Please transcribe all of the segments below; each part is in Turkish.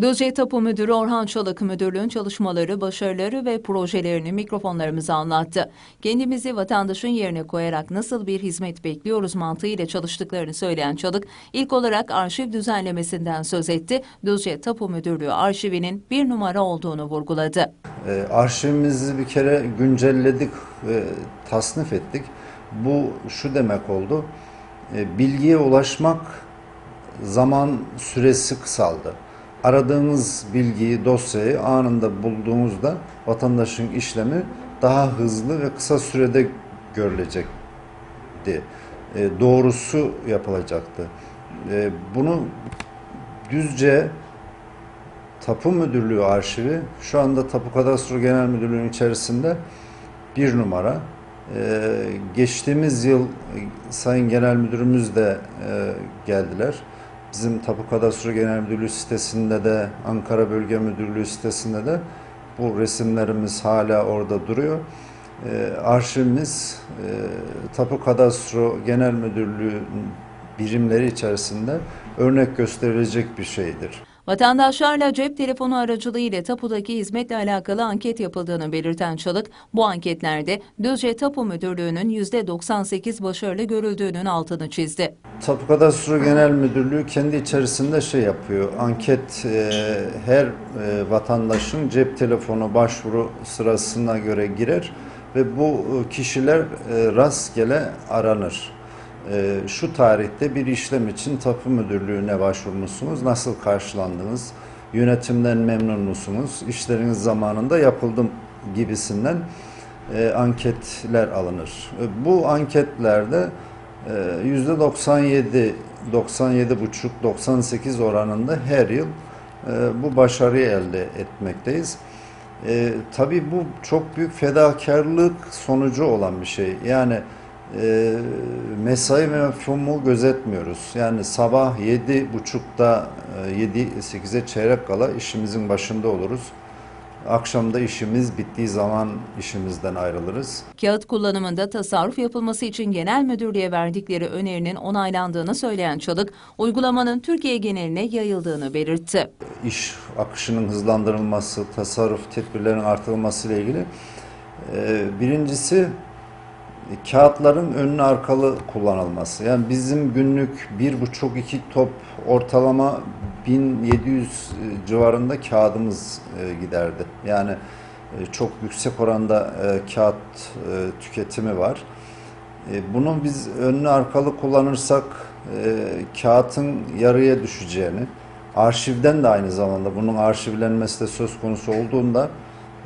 Düzce Tapu Müdürü Orhan Çalık müdürlüğün çalışmaları, başarıları ve projelerini mikrofonlarımıza anlattı. Kendimizi vatandaşın yerine koyarak nasıl bir hizmet bekliyoruz mantığıyla çalıştıklarını söyleyen Çalık, ilk olarak arşiv düzenlemesinden söz etti. Düzce Tapu Müdürlüğü arşivinin bir numara olduğunu vurguladı. E, arşivimizi bir kere güncelledik, e, tasnif ettik. Bu şu demek oldu, e, bilgiye ulaşmak zaman süresi kısaldı. Aradığınız bilgiyi, dosyayı anında bulduğunuzda vatandaşın işlemi daha hızlı ve kısa sürede görülecekti. E, doğrusu yapılacaktı. E, bunu Düzce Tapu Müdürlüğü arşivi şu anda Tapu Kadastro Genel Müdürlüğü'nün içerisinde bir numara. Ee, geçtiğimiz yıl e, Sayın Genel Müdürümüz de e, geldiler. Bizim Tapu Kadastro Genel Müdürlüğü sitesinde de Ankara Bölge Müdürlüğü sitesinde de bu resimlerimiz hala orada duruyor. Ee, arşivimiz e, Tapu Kadastro Genel Müdürlüğü birimleri içerisinde örnek gösterilecek bir şeydir. Vatandaşlarla cep telefonu aracılığıyla tapudaki hizmetle alakalı anket yapıldığını belirten Çalık, bu anketlerde Düzce Tapu Müdürlüğü'nün %98 başarılı görüldüğünün altını çizdi. Tapu Kadastro Genel Müdürlüğü kendi içerisinde şey yapıyor. Anket e, her e, vatandaşın cep telefonu başvuru sırasına göre girer ve bu e, kişiler e, rastgele aranır. E, şu tarihte bir işlem için Tapu Müdürlüğü'ne başvurmuşsunuz. Nasıl karşılandınız? Yönetimden memnun musunuz? İşleriniz zamanında yapıldı gibisinden e, anketler alınır. E, bu anketlerde e, yüzde 97, 97,5, 98 oranında her yıl e, bu başarıyı elde etmekteyiz. E, tabii bu çok büyük fedakarlık sonucu olan bir şey. Yani e, mesai mefhumu gözetmiyoruz. Yani sabah 7.30'da e, 7-8'e çeyrek kala işimizin başında oluruz. Akşamda işimiz bittiği zaman işimizden ayrılırız. Kağıt kullanımında tasarruf yapılması için genel müdürlüğe verdikleri önerinin onaylandığını söyleyen Çalık, uygulamanın Türkiye geneline yayıldığını belirtti. iş akışının hızlandırılması, tasarruf tedbirlerinin artırılması ile ilgili e, birincisi kağıtların önlü arkalı kullanılması. Yani bizim günlük bir buçuk iki top ortalama 1700 civarında kağıdımız e, giderdi. Yani e, çok yüksek oranda e, kağıt e, tüketimi var. E, Bunu biz önlü arkalı kullanırsak e, kağıtın yarıya düşeceğini, arşivden de aynı zamanda bunun arşivlenmesi de söz konusu olduğunda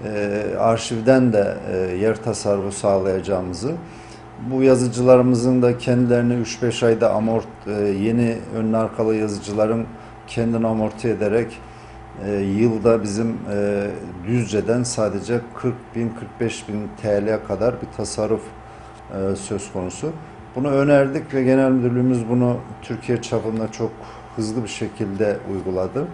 e, arşivden de e, yer tasarrufu sağlayacağımızı, bu yazıcılarımızın da kendilerini 3-5 ayda amort, e, yeni önlü arkalı yazıcıların kendini amorti ederek e, yılda bizim Düzce'den sadece 40 bin 45 bin TL'ye kadar bir tasarruf söz konusu. Bunu önerdik ve genel müdürlüğümüz bunu Türkiye çapında çok hızlı bir şekilde uyguladı.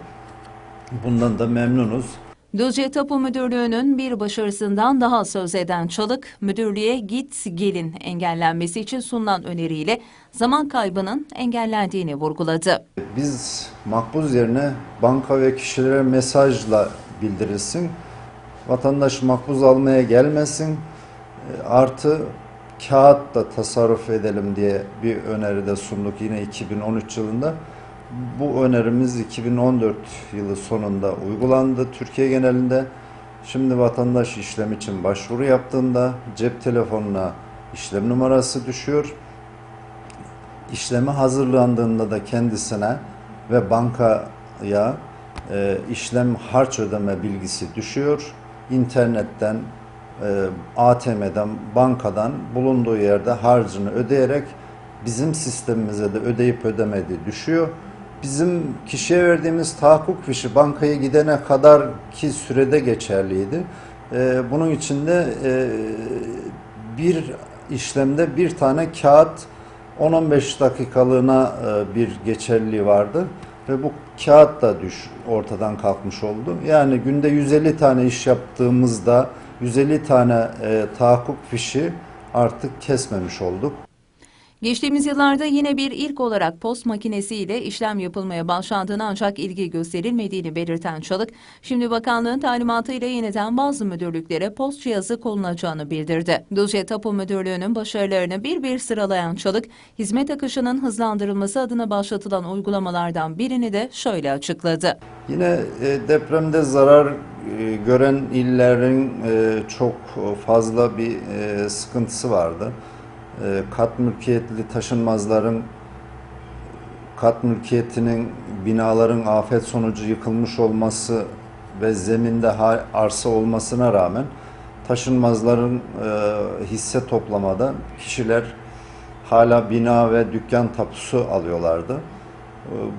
Bundan da memnunuz. Düzce Tapu Müdürlüğü'nün bir başarısından daha söz eden Çalık, müdürlüğe git gelin engellenmesi için sunulan öneriyle zaman kaybının engellendiğini vurguladı. Biz makbuz yerine banka ve kişilere mesajla bildirilsin. Vatandaş makbuz almaya gelmesin. E, Artı kağıtla tasarruf edelim diye bir öneri de sunduk yine 2013 yılında. Bu önerimiz 2014 yılı sonunda uygulandı Türkiye genelinde. Şimdi vatandaş işlem için başvuru yaptığında cep telefonuna işlem numarası düşüyor. İşleme hazırlandığında da kendisine ve bankaya e, işlem harç ödeme bilgisi düşüyor. İnternetten, e, ATM'den, bankadan bulunduğu yerde harcını ödeyerek bizim sistemimize de ödeyip ödemediği düşüyor. Bizim kişiye verdiğimiz tahakkuk fişi bankaya gidene kadar ki sürede geçerliydi. E, bunun içinde e, bir işlemde bir tane kağıt 10-15 dakikalığına e, bir geçerliliği vardı ve bu kağıt da düş ortadan kalkmış oldu. Yani günde 150 tane iş yaptığımızda 150 tane e, tahakkuk fişi artık kesmemiş olduk. Geçtiğimiz yıllarda yine bir ilk olarak post makinesiyle işlem yapılmaya başlandığını ancak ilgi gösterilmediğini belirten Çalık, şimdi bakanlığın talimatıyla yeniden bazı müdürlüklere post cihazı konulacağını bildirdi. Düzce Tapu Müdürlüğü'nün başarılarını bir bir sıralayan Çalık, hizmet akışının hızlandırılması adına başlatılan uygulamalardan birini de şöyle açıkladı. Yine e, depremde zarar e, gören illerin e, çok fazla bir sıkıntısı vardı. E, Kat mülkiyetli taşınmazların kat mülkiyetinin binaların afet sonucu yıkılmış olması ve zeminde arsa olmasına rağmen taşınmazların e, hisse toplamada kişiler hala bina ve dükkan tapusu alıyorlardı. E,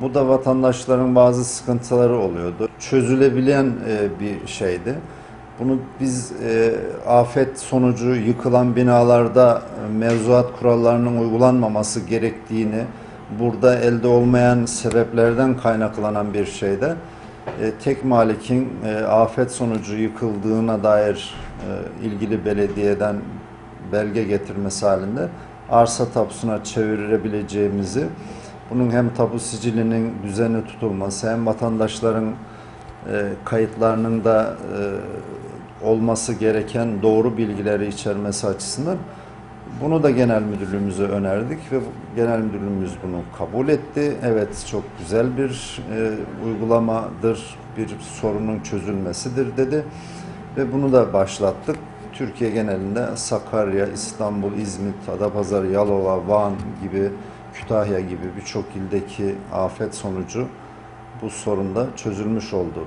Bu da vatandaşların bazı sıkıntıları oluyordu. Çözülebilen e, bir şeydi. Bunu biz e, afet sonucu yıkılan binalarda e, mevzuat kurallarının uygulanmaması gerektiğini, burada elde olmayan sebeplerden kaynaklanan bir şeyde e, tek malikin e, afet sonucu yıkıldığına dair e, ilgili belediyeden belge getirmesi halinde arsa tapusuna çevirebileceğimizi, bunun hem tapu sicilinin düzenli tutulması hem vatandaşların kayıtlarının da e, olması gereken doğru bilgileri içermesi açısından bunu da genel müdürlüğümüze önerdik ve genel müdürlüğümüz bunu kabul etti. Evet çok güzel bir e, uygulamadır, bir sorunun çözülmesidir dedi ve bunu da başlattık. Türkiye genelinde Sakarya, İstanbul, İzmit, Adapazarı, Yalova, Van gibi, Kütahya gibi birçok ildeki afet sonucu bu sorun da çözülmüş oldu.